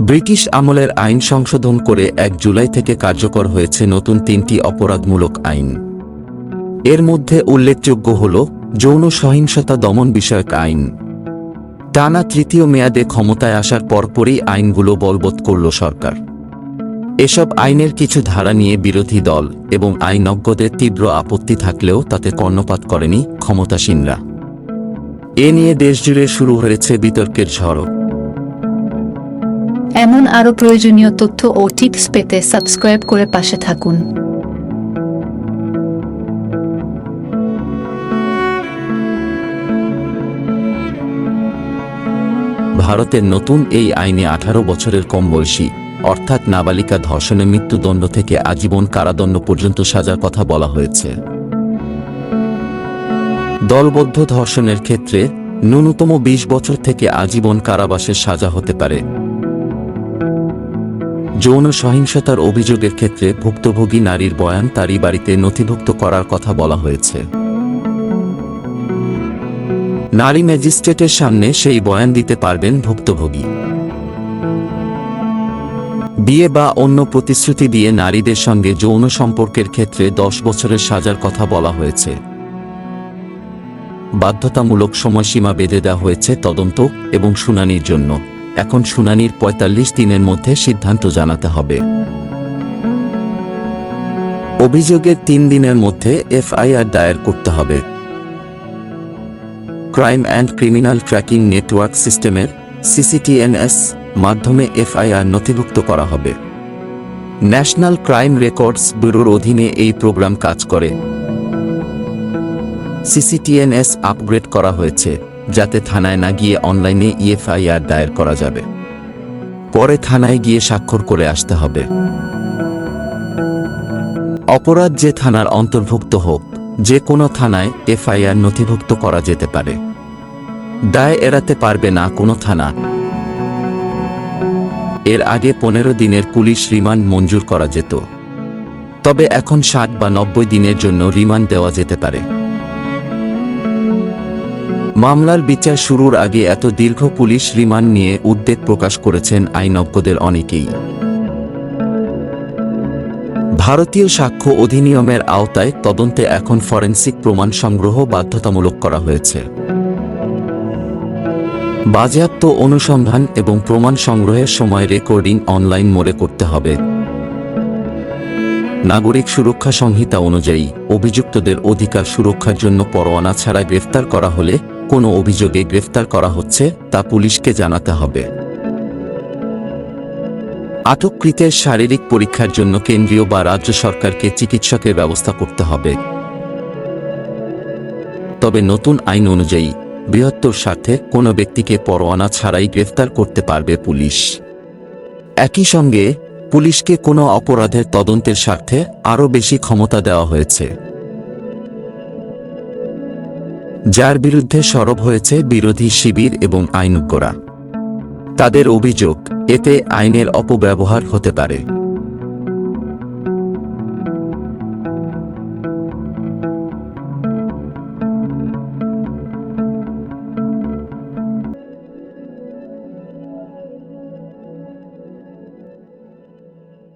British আমলের আইন সংশোধন করে এক জুলাই থেকে কার্যকর হয়েছে নতুন তিনটি অপরাধমূলক আইন। এর মধ্যে উল্লেখযোগ্য হল যৌন সহিংসতা দমন বিষয়ক আইন। টানা তৃতীয় মেয়াদে ক্ষমতায় আসার পরপরই আইনগুলো বলবৎ করল সরকার। এসব আইনের কিছু ধারা নিয়ে বিরোধী দল এবং আইনজ্ঞদের তীব্র আপত্তি থাকলেও তাতে কর্ণপাত করেনি ক্ষমতাসীনরা। এ নিয়ে দেশজুড়ে শুরু হয়েছে বিতর্কের ঝড়। এমন আরও প্রয়োজনীয় তথ্য ও টিপস পেতে সাবস্ক্রাইব করে পাশে থাকুন। ভারতের নতুন এই আইনে আঠারো বছরের কম বয়সী, অর্থাৎ নাবালিকা ধর্ষণে মৃত্যুদণ্ড থেকে আজীবন কারাদণ্ড পর্যন্ত সাজার কথা বলা হয়েছে। দলবদ্ধ ধর্ষণের ক্ষেত্রে ন্যূনতম ২০ বছর থেকে আজীবন কারাবাসের সাজা হতে পারে। যৌন সহিংসতার অভিযোগের ক্ষেত্রে ভুক্তভোগী নারীর বয়ান তারই বাড়িতে নথিভুক্ত করার কথা বলা হয়েছে। নারী ম্যাজিস্ট্রেটের সামনে সেই বয়ান দিতে পারবেন ভুক্তভোগী। বিয়ে বা অন্য প্রতিশ্রুতি দিয়ে নারীদের সঙ্গে যৌন সম্পর্কের ক্ষেত্রে দশ বছরের সাজার কথা বলা হয়েছে। বাধ্যতামূলক সময়সীমা বেঁধে দেওয়া হয়েছে তদন্ত এবং শুনানির জন্য। এখন শুনানির ৪৫ দিনের মধ্যে সিদ্ধান্ত জানাতে হবে। অভিযোগের তিন দিনের মধ্যে এফআইআর দায়ের করতে হবে। Crime and criminal tracking network সিস্টেমের সিসিটিএনএস মাধ্যমে এফআইআর নথিভুক্ত করা হবে। ন্যাশনাল ক্রাইম রেকর্ডস ব্যুরোর অধীনে এই প্রোগ্রাম কাজ করে। সিসিটিএনএস আপগ্রেড করা হয়েছে। যাতে থানায় না গিয়ে অনলাইনে ইএফআইআর দায়ের করা যাবে। পরে থানায় গিয়ে স্বাক্ষর করে আসতে হবে। অপরাধ যে থানার অন্তর্ভুক্ত হোক, যে কোনো থানায় এফআইআর নথিভুক্ত করা যেতে পারে। দায় এড়াতে পারবে না কোনো থানা। এর আগে পনেরো দিনের পুলিশ রিমান্ড মঞ্জুর করা যেত। তবে এখন ষাট বা নব্বই দিনের জন্য রিমান্ড দেওয়া যেতে পারে। মামলার বিচার শুরুর আগে এত দীর্ঘ পুলিশ রিমান্ড নিয়ে উদ্বেগ প্রকাশ করেছেন আইনজ্ঞদের অনেকেই। ভারতীয় সাক্ষ্য অধিনিয়মের আওতায় তদন্তে এখন ফরেন্সিক প্রমাণ সংগ্রহ বাধ্যতামূলক করা হয়েছে। বাজেয়াপ্ত অনুসন্ধান এবং প্রমাণ সংগ্রহের সময় রেকর্ডিং অনলাইন মোডে করতে হবে। নাগরিক সুরক্ষা সংহিতা অনুযায়ী অভিযুক্তদের অধিকার সুরক্ষার জন্য পরোয়ানা ছাড়া গ্রেফতার করা হলে কোনো অভিযোগে গ্রেফতার করা হচ্ছে তা পুলিশকে জানাতে হবে। আটককৃতের শারীরিক পরীক্ষার জন্য কেন্দ্রীয় বা রাজ্য সরকারকে চিকিৎসকের ব্যবস্থা করতে হবে। তবে নতুন আইন অনুযায়ী বৃহত্তর স্বার্থে কোনো ব্যক্তিকে পরোয়ানা ছাড়াই গ্রেফতার করতে পারবে পুলিশ। একই সঙ্গে পুলিশকে কোনো অপরাধের তদন্তের স্বার্থে আরও বেশি ক্ষমতা দেওয়া হয়েছে। যার বিরুদ্ধে সরব হয়েছে বিরোধী শিবির এবং আইনজ্ঞরা। তাদের অভিযোগ, এতে আইনের অপব্যবহার হতে পারে।